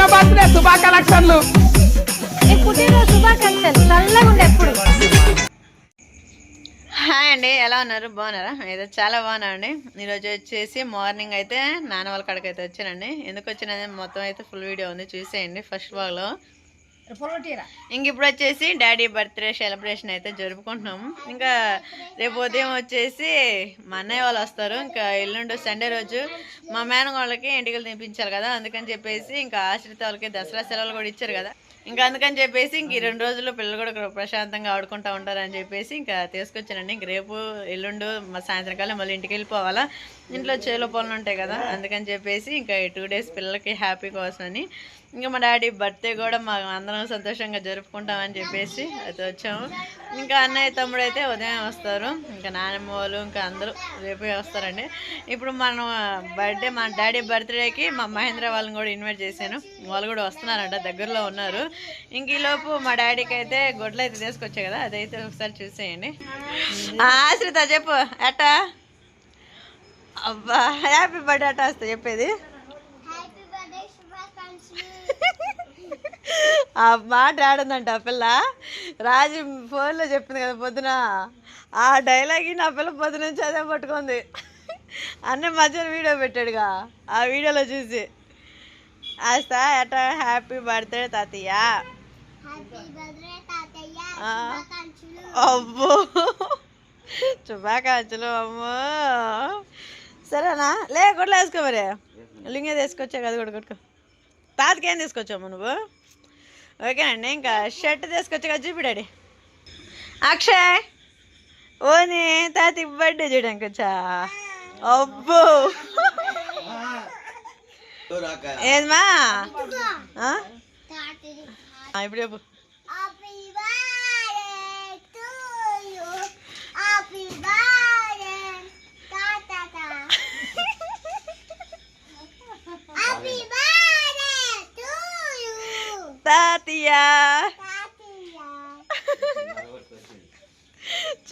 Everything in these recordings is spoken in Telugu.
పుట్టిన బర్త్డే శుభాకాంక్షలు. ఈ పుట్టినరోజు శుభాకాంక్షలు? చల్లగా ఉండే ఎప్పుడు? హాయ్ అండి ఎలా ఉన్నారు? బాగున్నారా? అయితే చాలా బాగున్నా అండి ఈరోజు వచ్చేసి మార్నింగ్ అయితే నాన్న వాళ్ళ కాడికి అయితే వచ్చానండి. ఎందుకు వచ్చినది మొత్తం అయితే ఫుల్ వీడియో ఉంది. చూసేయండి ఫస్ట్లో. ఇంక ఇప్పుడు వచ్చేసి డాడీ బర్త్డే సెలబ్రేషన్ అయితే జరుపుకుంటున్నాము. ఇంకా రేపు ఉదయం వచ్చేసి మా అన్నయ్య వాళ్ళు వస్తారు. ఇంకా ఎల్లుండి సండే రోజు మా మేన వాళ్ళకి తినిపించారు కదా అందుకని చెప్పేసి ఇంకా ఆశ్రిత వాళ్ళకి దసరా సెలవులు కూడా ఇచ్చారు కదా. ఇంకా అందుకని చెప్పేసి ఇంక ఈ రెండు రోజుల్లో పిల్లలు కూడా ప్రశాంతంగా ఆడుకుంటా ఉంటారని చెప్పేసి ఇంకా తీసుకొచ్చానండి. ఇంక రేపు ఎల్లుండు మా సాయంత్రం కాలం మళ్ళీ ఇంటికి వెళ్ళిపోవాలా. ఇంట్లో చేలో పనులు ఉంటాయి కదా అందుకని చెప్పేసి ఇంకా ఈ టూ డేస్ పిల్లలకి హ్యాపీ కోసం అని ఇంకా మా డాడీ బర్త్డే కూడా మా అందరం సంతోషంగా జరుపుకుంటామని చెప్పేసి అయితే వచ్చాము. ఇంకా అన్నయ్య తమ్ముడు అయితే ఉదయం వస్తారు. ఇంకా నానమ్మ వాళ్ళు ఇంకా అందరూ రేపే వస్తారండి. ఇప్పుడు మనం బర్త్డే మా డాడీ బర్త్డేకి మా మహేంద్ర వాళ్ళని కూడా ఇన్వైట్ చేశాను. వాళ్ళు కూడా వస్తున్నారంట దగ్గరలో ఉన్నారు. ఇంక ఈలోపు మా డాడీకి అయితే గొడ్లు అయితే తీసుకొచ్చాయి కదా అదైతే ఒకసారి చూసేయండి. ఆ, ఆశ్రిత చెప్పు అట్టా? అబ్బా హ్యాపీ బర్త్డే అట్టా వస్తా చెప్పేది. ఆ మాట ఆడిందంట ఆ పిల్ల. రాజు ఫోన్లో చెప్పింది కదా పొద్దున. ఆ డైలాగ్ నా పిల్ల పొద్దున నుంచి అదే పట్టుకుంది. అన్న మధ్యన వీడియో పెట్టాడుగా. ఆ వీడియోలో చూసి. ఆస్త ఎట హ్యాపీ బర్త్డే తాతయ్య. అబ్బో. శుభాకాంక్షలు అమ్మో. సరేనా? లే గుడ్లు వేసుకో మరి. లింగే తీసుకొచ్చా కదా కూడా కొట్టుకో. తాతకి ఏం తీసుకొచ్చావు నువ్వు? ఓకేనండి ఇంకా షర్ట్ తీసుకొచ్చా కదా చూపి డాడీ. అక్షయ్ ఓని తాతకి బర్త్డే చేయడానికి వచ్చా అబ్బో? ఆ, ఇప్పుడు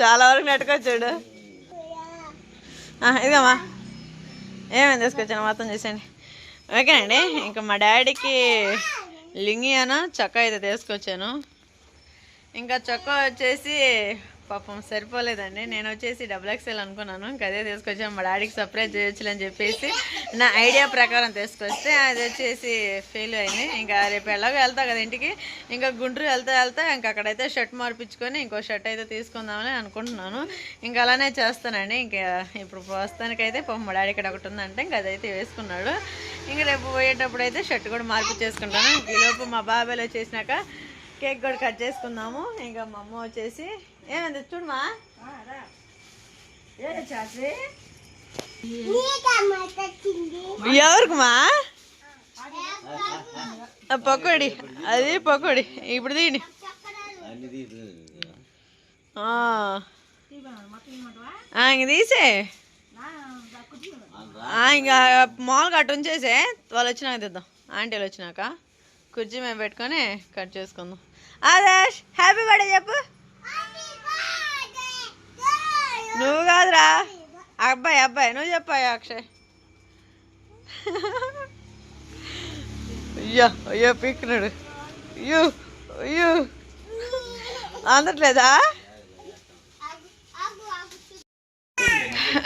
చాలా వరకు నెట్టుకొచ్చాడు. ఇదిగమ్మా. ఏమేమి తీసుకొచ్చాను మొత్తం చూసండి ఓకేనండి ఇంకా మా డాడీకి లింగి అను అయితే తీసుకొచ్చాను. ఇంకా చొక్క వచ్చేసి పాపం సరిపోలేదండి. నేను వచ్చేసి డబుల్ ఎక్స్ఎల్ అనుకున్నాను. ఇంకా అదే తీసుకొచ్చాను మా డాడీకి సర్ప్రైజ్ చేయొచ్చులే అని చెప్పేసి నా ఐడియా ప్రకారం తీసుకొస్తే అది వచ్చేసి ఫెయిల్ అయింది. ఇంకా రేపు ఎలాగో వెళ్తా కదా ఇంటికి. ఇంకా గుంటూరు వెళ్తా వెళ్తా ఇంకా అక్కడైతే షర్ట్ మార్పించుకొని ఇంకో షర్ట్ అయితే తీసుకుందామని అనుకుంటున్నాను. ఇంకా అలానే చేస్తానండి. ఇంకా ఇప్పుడు ప్రస్తుతానికైతే పాపం మా డాడీ ఇక్కడ ఒకటి ఉందంటే. ఇంకా అదైతే వేసుకున్నాడు. ఇంకా రేపు పోయేటప్పుడు అయితే షర్ట్ కూడా మార్పించేసుకుంటాను ఈలోపు మా బాబాయ్లో వచ్చేసినాక కేక్ కూడా కట్ చేసుకుందాము. ఇంకా మా అమ్మ వచ్చేసి ఏమైంది? చూడమా. ఏ చాచి ఎవరికి మా ఆ పకోడి. అది పకోడి. ఇప్పుడు తీయండి ఆ. ఆ, ఇంక తీసే. ఆ, ఇంకా మామూలుగా అటు ఉంచేసే. వాళ్ళు వచ్చినాక తెద్దాం. ఆంటీలు వచ్చినాక. కుర్చీ మేము పెట్టుకొని కట్ చేసుకుందాం. ఆదాష్ హ్యాపీ బర్త్డే చెప్పు. నువ్వు కాదురా. అబ్బాయి అబ్బాయి నువ్వు చెప్పాయి అక్షయ్? అయ్యో అయ్యో పీక్కున్నాడు. అయ్యో అయ్యో. అందట్లేదా?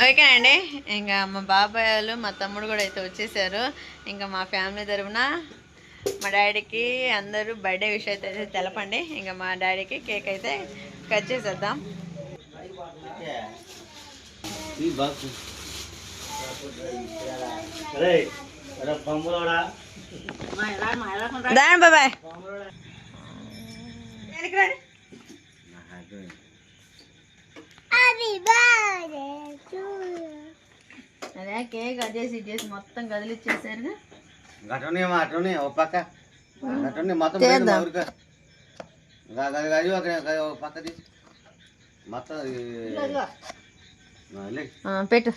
ఓకే అండి. ఇంకా మా బాబాయ్ వాళ్ళు మా తమ్ముడు కూడా అయితే వచ్చేసారు. ఇంకా మా ఫ్యామిలీ తరఫున మా డాడీకి అందరూ బర్త్డే విషయం అయితే తెలపండి. ఇంకా మా డాడీకి కేక్ అయితే కట్ చేసేద్దాం. దాని బాబాయ్. అదే కేక్ కట్ చేసి మొత్తం కదిలిచ్చేసారు గటనే అటనే ఓ పక్క. గటనే మొత్తం ఒక పక్క తీసి. పెట్టు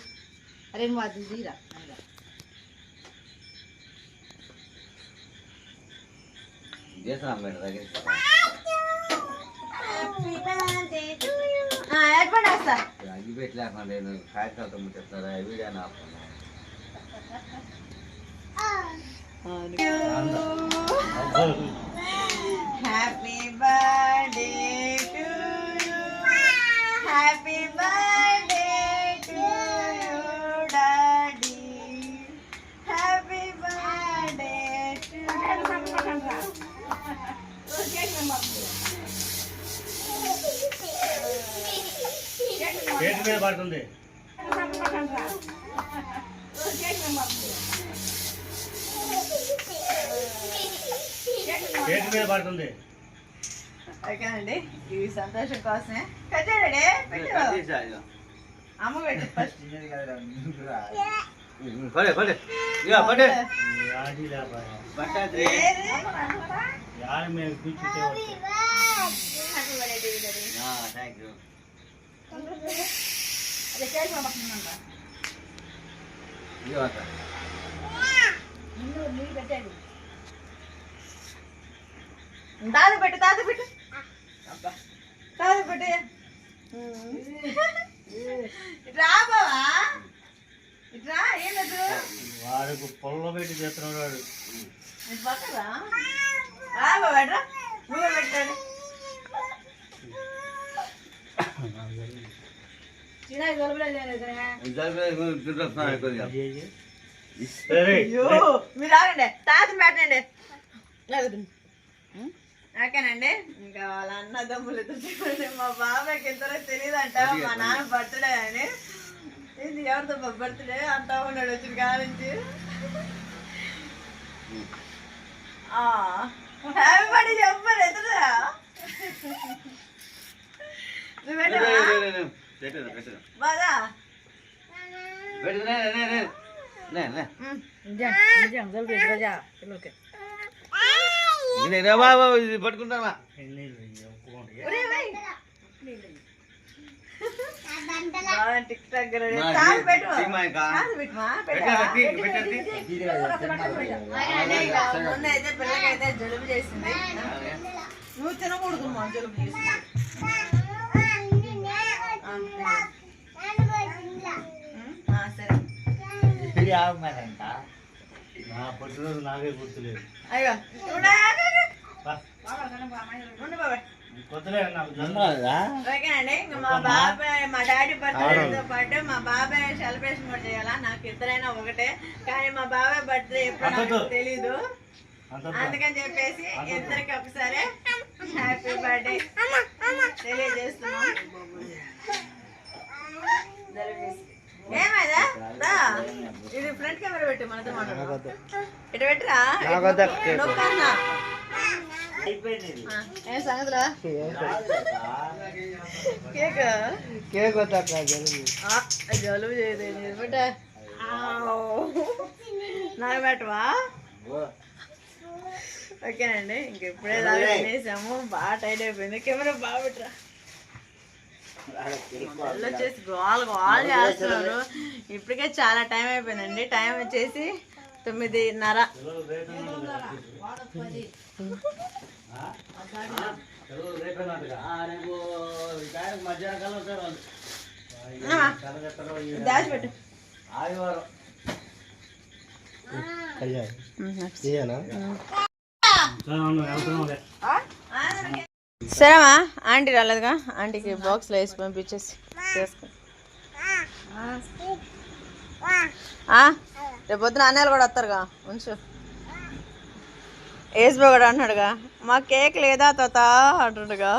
చేస్తున్నాం మేడం దగ్గర ఏర్పడి వస్తా అగ్గి పెట్టి లేకుండా నేను కాగితాలతో ముట్టిస్తారా వీడియో ఆపుకున్నా హ్యాపీ బర్త్డే చేతి మీద పడుతుంది. చేతి మీద పడుతుంది. ఓకేనండి ఈ సంతోషం కోసమే. కట్టాడే పెట్టు. అమ్మ పెట్టు ఫస్ట్ పడే పడే ఇక పడే యాడి లేపాయ పట్టాది యాడి మీద కూర్చుంటే వచ్చే థ్యాంక్ యూ ఇక అక్క తాత పెట్టు తాత పెట్టు తాత పెట్టు ఇట్రా బావా ఇట్రా ఏం లేదు వాడికి పొల్ల పెట్టి చేస్తున్నాడు వాడు ఇటు పక్కరా రా బావా ఇట్రా నువ్వే పెట్టాడు. సరే. అయ్యో మీరు ఆగండి. తాత పెట్టండి ఓకేనండి ఇంకా వాళ్ళ అన్నదమ్ములు ఇద్దరు చూడండి మా బాబాయ్కి ఇద్దరు తెలియదంట. మా నాన్న బర్త్డే అని. ఇది ఎవరితో బర్త్డే అంటా ఉన్నాడు వచ్చిన కానించి హ్యాపీ బర్త్డే చెప్పారు ఎదురా నువ్వు పెట్టవా? బాగా పట్టుకుంటామా అయితే పిల్లకైతే జలుబు చేసింది నువ్వు తినకూడదు మా జలుబు చేసింది నా పుట్టినరోజు నాకే గుర్తులేదు అయ్యో ఉండు, ఆగు, ఓకేనండి ఇంకా మా బాబాయ్ మా డాడీ బర్త్డేతో పాటు మా బాబాయ్ సెలబ్రేషన్ కూడా చేయాలా? నాకు ఇద్దరైనా ఒకటే. కానీ మా బాబాయ్ బర్త్డే ఎప్పుడు నాకు. తెలీదు. అందుకని చెప్పేసి ఇద్దరికి ఒకసారి హ్యాపీ బర్త్డే తెలియజేస్తున్నాం ఏమైందా. ఇది ఫ్రంట్ కెమెరా పెట్టు మనతో మాట్లాడు. ఇటు పెట్టరా? ఏం కేక్? కేక్ జలుబు? చేయదు పెట్టవా ఓకేనండి ఇంక ఇప్పుడే దాకా తినేసాము బాగా టైట్ అయిపోయింది. కెమెరా బాగా పెట్టరా? వచ్చేసి గోల్ గోల్ చేస్తున్నారు ఇప్పటికే చాలా టైం అయిపోయిందండి. టైం వచ్చేసి తొమ్మిదిన్నర? దాచిపెట్టు. ఆదివారం సరేమా? ఆంటీ రాలేదుగా? ఆంటీకి బాక్స్లో వేసి పంపించేసి. చేసుకో ఆ, రేపు పొద్దున అన్నయ్యలు కూడా వస్తారుగా ఉంచు. వేసిపో కూడా అంటున్నాడుగా మా కేక్ లేదా తాత? అంటున్నాడుగా.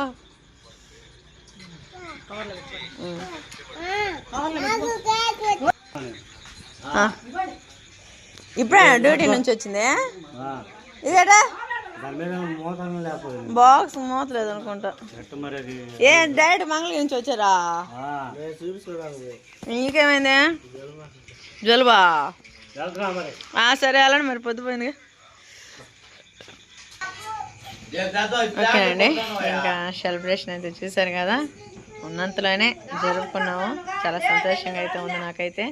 ఇప్పుడే డ్యూటీ నుంచి వచ్చింది? ఇదేటా? బాక్స్ మూతలేదు అనుకుంటా. ఏ డైరెక్ట్ మంగళ నుంచి వచ్చారా? ఇంకేమైంది జలుబా? సరే వెళ్ళండి మరి పొద్దుపోయింది ఓకేనండి ఇంకా సెలబ్రేషన్ అయితే చూసారు కదా. ఉన్నంతలోనే జరుపుకున్నాము. చాలా సంతోషంగా అయితే ఉంది నాకైతే.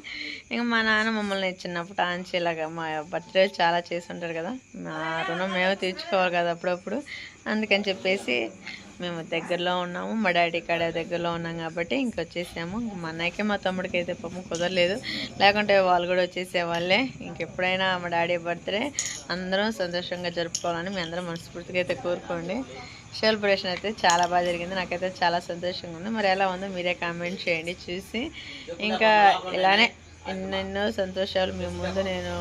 ఇంకా మా నాన్న మమ్మల్ని చిన్నప్పుడు ఆంచి ఇలాగా మా బర్త్డే చాలా చేసి ఉంటారు కదా. మా రుణం మేము తీర్చుకోవాలి కదా అప్పుడప్పుడు. అందుకని చెప్పేసి మేము దగ్గరలో ఉన్నాము. మా డాడీ కాడ దగ్గరలో ఉన్నాం కాబట్టి ఇంకొచ్చేసాము మా అన్నయ్యకి మా తమ్ముడికి అయితే పాపం కుదరలేదు. లేకుంటే వాళ్ళు కూడా వచ్చేసేవాళ్ళే ఇంకెప్పుడైనా మా డాడీ బర్త్డే అందరం సంతోషంగా జరుపుకోవాలని మీ అందరం మనస్ఫూర్తిగా అయితే కోరుకోండి. సెలబ్రేషన్ అయితే చాలా బాగా జరిగింది. నాకైతే చాలా సంతోషంగా ఉంది. మరి ఎలా ఉందో మీరే కామెంట్ చేయండి చూసి. ఇంకా ఇలానే ఎన్నెన్నో సంతోషాలు మీ ముందు నేను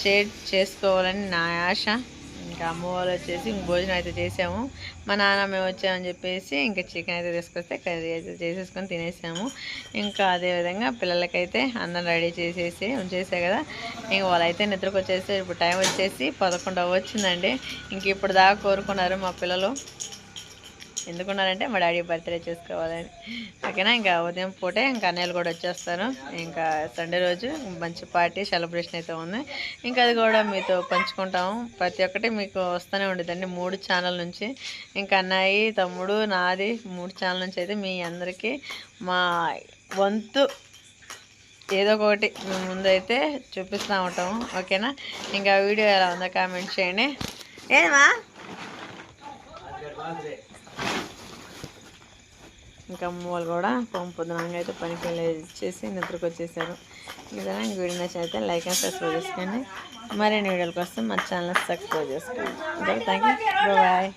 షేర్ చేసుకోవాలని నా ఆశ. ఇంకా అమ్మ వాళ్ళు వచ్చేసి ఇంక భోజనం అయితే చేసాము. మా నాన్న మేము వచ్చామని చెప్పేసి ఇంకా చికెన్ అయితే తీసుకొస్తే కర్రీ అయితే చేసేసుకొని తినేసాము. ఇంకా అదేవిధంగా పిల్లలకైతే అన్నం రెడీ చేసేసి ఉంచేసా కదా. ఇంక వాళ్ళైతే నిద్రకు వచ్చేసి ఇప్పుడు టైం వచ్చేసి పదకొండు వచ్చిందండి ఇంక ఇప్పుడు దాకా కోరుకున్నారు మా పిల్లలు. ఎందుకున్నారంటే మా డాడీ బర్త్డే చేసుకోవాలని. ఓకేనా? ఇంకా ఉదయం పూటే ఇంకా అన్నయ్యలు కూడా వచ్చేస్తారు. ఇంకా సండే రోజు మంచి పార్టీ సెలబ్రేషన్ అయితే ఉంది. ఇంకా అది కూడా మీతో పంచుకుంటాము. ప్రతి ఒక్కటి మీకు వస్తూనే ఉండేదండి మూడు ఛానల్ నుంచి ఇంకా అన్నయ్య తమ్ముడు నాది మూడు ఛానల్ నుంచి అయితే మీ అందరికీ మా వంతు ఏదో ఒకటి మీ ముందైతే చూపిస్తూ ఉంటాము. ఓకేనా? ఇంకా వీడియో ఎలా ఉందో కామెంట్ చేయండి. ఏమా? ఇంకా అమ్మ వాళ్ళు కూడా పొద్దునంగా అయితే పనికి వెళ్ళి చేసి నిద్రకు వచ్చేసారు. ఇదే వీడియో నచ్చితే లైక్ అండ్ సబ్స్క్రైబ్ చేసుకోండి. మరిన్ని వీడియోల కోసం మా ఛానల్ సబ్స్క్రైబ్ చేసుకోండి. Thank you bye